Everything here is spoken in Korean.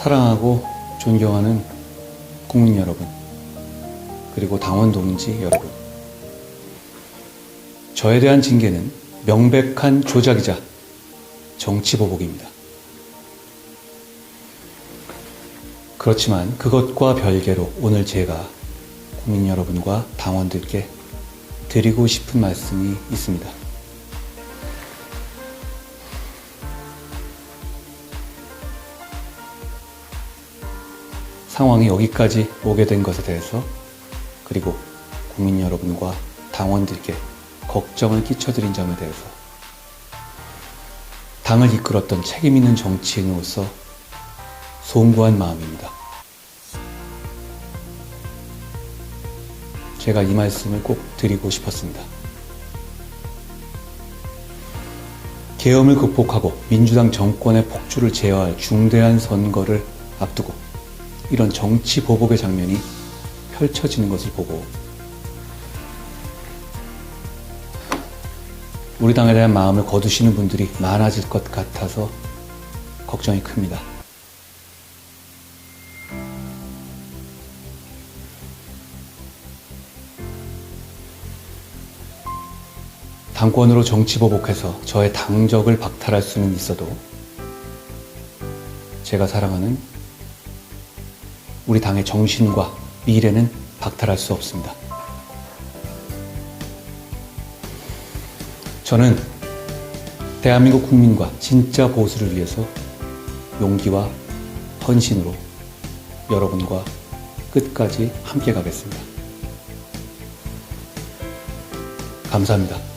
사랑하고 존경하는 국민 여러분, 그리고 당원 동지 여러분. 저에 대한 징계는 명백한 조작이자 정치보복입니다. 그렇지만 그것과 별개로 오늘 제가 국민 여러분과 당원들께 드리고 싶은 말씀이 있습니다. 상황이 여기까지 오게 된 것에 대해서 그리고 국민 여러분과 당원들께 걱정을 끼쳐드린 점에 대해서 당을 이끌었던 책임 있는 정치인으로서 송구한 마음입니다. 제가 이 말씀을 꼭 드리고 싶었습니다. 계엄을 극복하고 민주당 정권의 폭주를 제어할 중대한 선거를 앞두고 이런 정치 보복의 장면이 펼쳐지는 것을 보고 우리 당에 대한 마음을 거두시는 분들이 많아질 것 같아서 걱정이 큽니다. 당권으로 정치 보복해서 저의 당적을 박탈할 수는 있어도 제가 사랑하는 우리 당의 정신과 미래는 박탈할 수 없습니다. 저는 대한민국 국민과 진짜 보수를 위해서 용기와 헌신으로 여러분과 끝까지 함께 가겠습니다. 감사합니다.